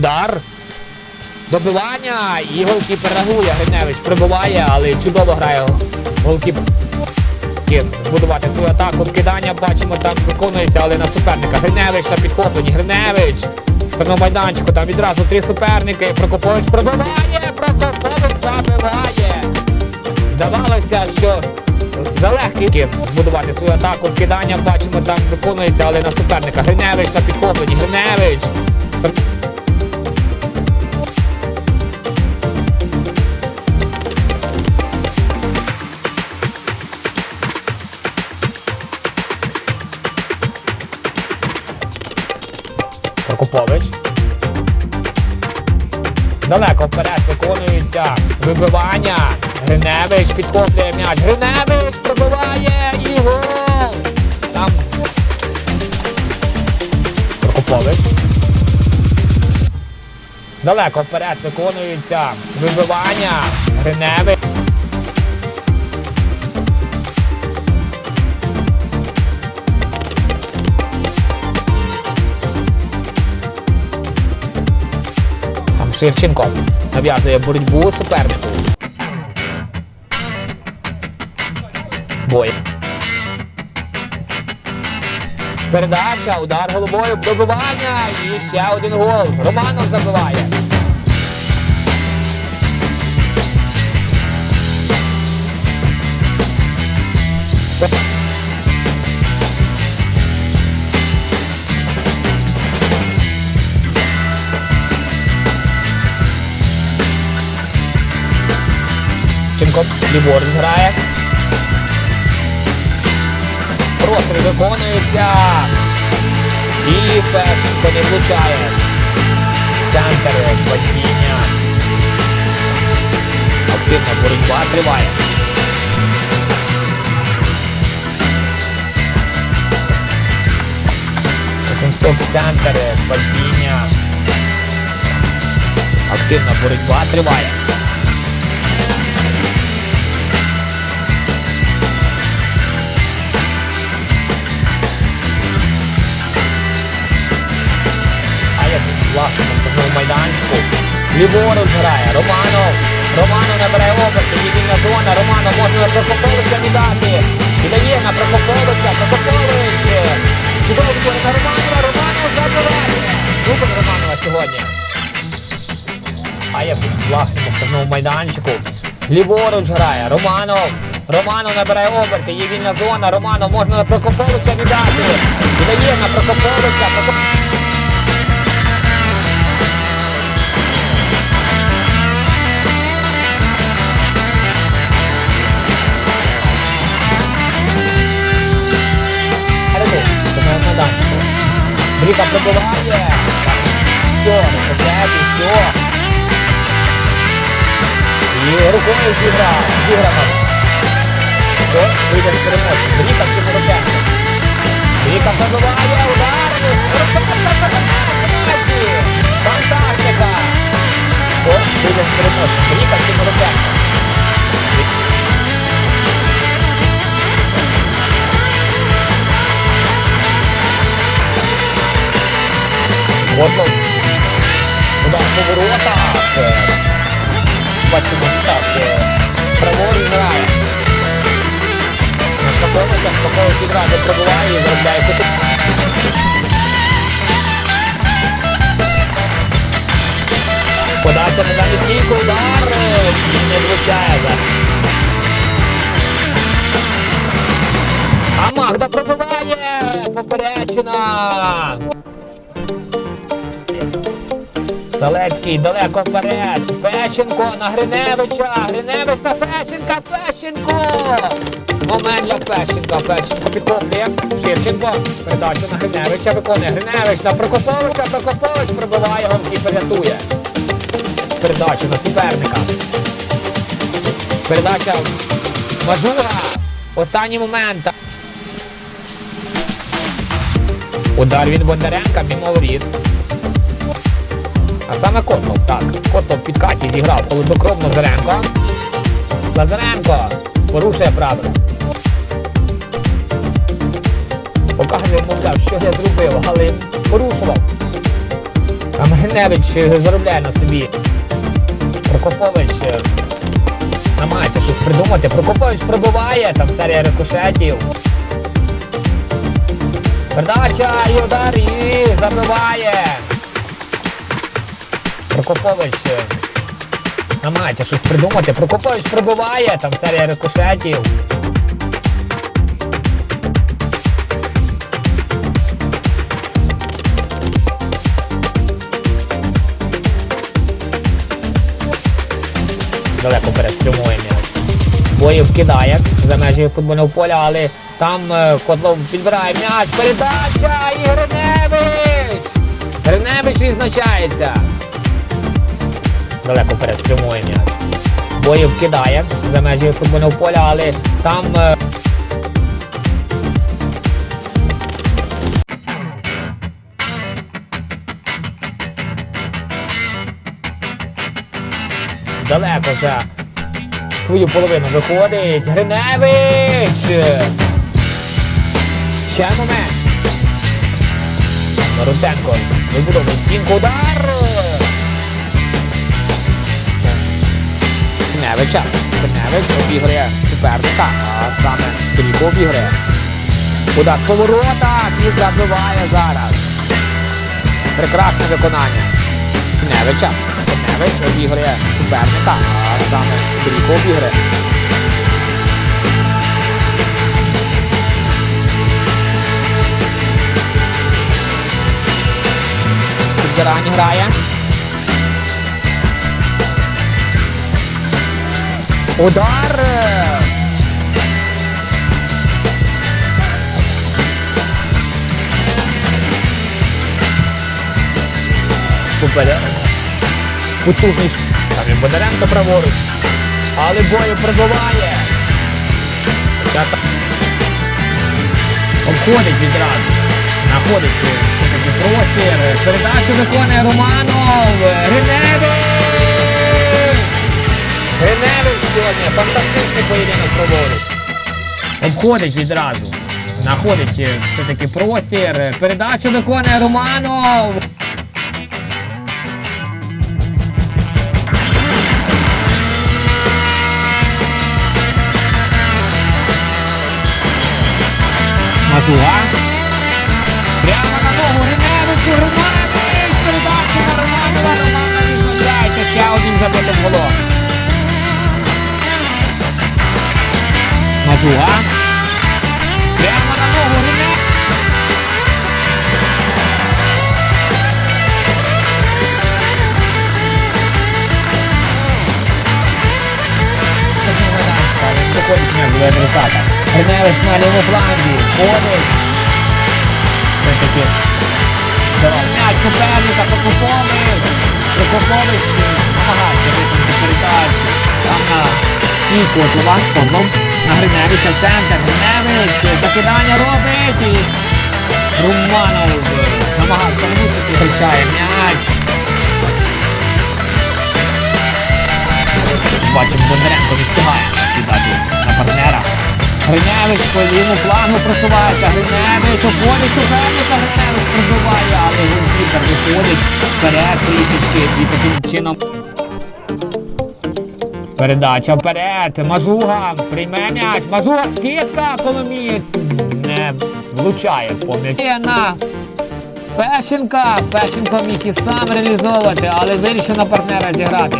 удар. Добивання і голкіпер реагує. Гриневич прибуває, але чудово грає голкіпер. Збудувати свою атаку. Кидання бачимо, там виконується, але на суперника. Гриневич на підхопленні. Гриневич. В майданчику там відразу три суперники. Прокопович пробиває. Прокопович забиває. Здавалося, що залегкий збудувати свою атаку. Кидання бачимо, там виконується, але на суперника. Гриневич на підхопленні. Гриневич. Прокопович. Далеко вперед виконується вибивання. Гриневич підхоплює м'яч. Гриневич пробиває і гол. Там Прокопович. Далеко вперед виконується вибивання. Гриневич. Там Шевченко нав'язує боротьбу супернику. Бой. Передача, удар головою, добивання і ще один гол. Романов забиває. Ченко ліворуч грає. Простріл виконується. І Пешко не влучає. Центр падіння. Активна боротьба триває. Центр падіння. Активна боротьба триває. Власне штрафному майданчику. Ліворуч грає. Романов. Романов набирає оберти. Є вільна зона. Романов можна на Прокоповича віддати. Віддає на Прокоповича. Прокопович. Чудово відбори на Романова. Романов забирає. Дубль Романова сьогодні. А як власне на штрафному майданчику. Ліворуч грає. Романов. Романов набирає оберти. Є вільна зона. Романов можна на Прокоповича віддати. Віддає на Прокоповича. Прокоп... Бріка пробиває. Все, посередині, все. І рукою зіграв. Зіграно. Хто вийде з переможця? Бріка чи Мороченко? Бріка пробиває, удар. Фантастика. Хто вийде з переможця? Бріка чи Мороченко? Готлов. Удар по воротах. Е, Бачимо так. е, Праворуч грає. На Спаковича, Спакович відразу пробиває і заробляє куту. Подача на дальню стійку, удар. е, Не влучає зараз. А Магда пробиває! Поперечина! Салецький далеко вперед. Фещенко на Гриневича. Гриневич на Фещенка. Фещенко. Момент для Фещенка. Фещенко підкоплює. Ширченко. Передачу на Гриневича. Виконує Гриневич на Прокоповича. Прокопович пробиває голкіпер рятує. Передачу на суперника. Передача Мажура. Останній момент. Удар від Бондаренка, мимо воріт. А саме Котлов, так. Котлов під Каті зіграв холоднокровно Заренко. Лазаренко порушує правила. Показує, мовляв, що я зробив, але порушував. А Мариневич е, заробляє на собі. Прокопович е, намагається щось придумати. Прокопович пробиває, там серія рикошетів. Передача і удар і забиває. Прокопович е, намагається щось придумати. Прокопович пробиває, там серія рикошетів. Далеко перед прямує м'яч. Боєв кидає за межі футбольного поля, але там е, Котлов підбирає м'яч. Передача і Гриневич! Гриневич відзначається. Далеко перед прямує. Боєв кидає за межі футбольного поля, але там. е, Далеко за свою половину виходить. Гриневич! Ще момент. Руденко вибудовує стінку удар. Гриневича. Гриневич обігрує суперника, а саме Стрійко обігрує. Удар по воротах і забиває зараз. Прекрасне виконання. Гриневича. Гриневич обігрує суперника, а саме Стрійко обігрує. Підбирання грає. Удар! Потужний. Там і Бондаренко праворуч. Але бою прибуває. Обходить відразу. Знаходить е, простір. Передачу виконує Романов. Гриневич! Гриневич сьогодні фантастичний поєдинок проводить. Обходить відразу. Знаходить е, все-таки простір. Передачу виконує Романов. Мазуга. Прямо на ногу Гриневичу, Романович! Передача на Романова, Романович відмовляється. Ще один забитим голом. Мазуга. Прямо на ногу. Доходить м'яч. Гриневич на лівому флангі. Ходить. М'яч суперника Прокопович. Прокопович намагався виконати передачу. Там на стійку Котлова. В центр. Гриневич закидання робить. І Романов намагався влучити. Кричає м'яч. Бачимо, Бондаренко не встигає на партнера. Гриневич по лівому флангу просувається. Гриневич обходить суперника. Гриневич пробиває, але голкіпер виходить вперед трішечки і таким чином. Передача вперед. Мажуга прийме м'яч. Мажуга скидка. Коломієць не влучає на Фещенка. Фещенко міг і сам реалізовувати, але вирішив партнера зіграти.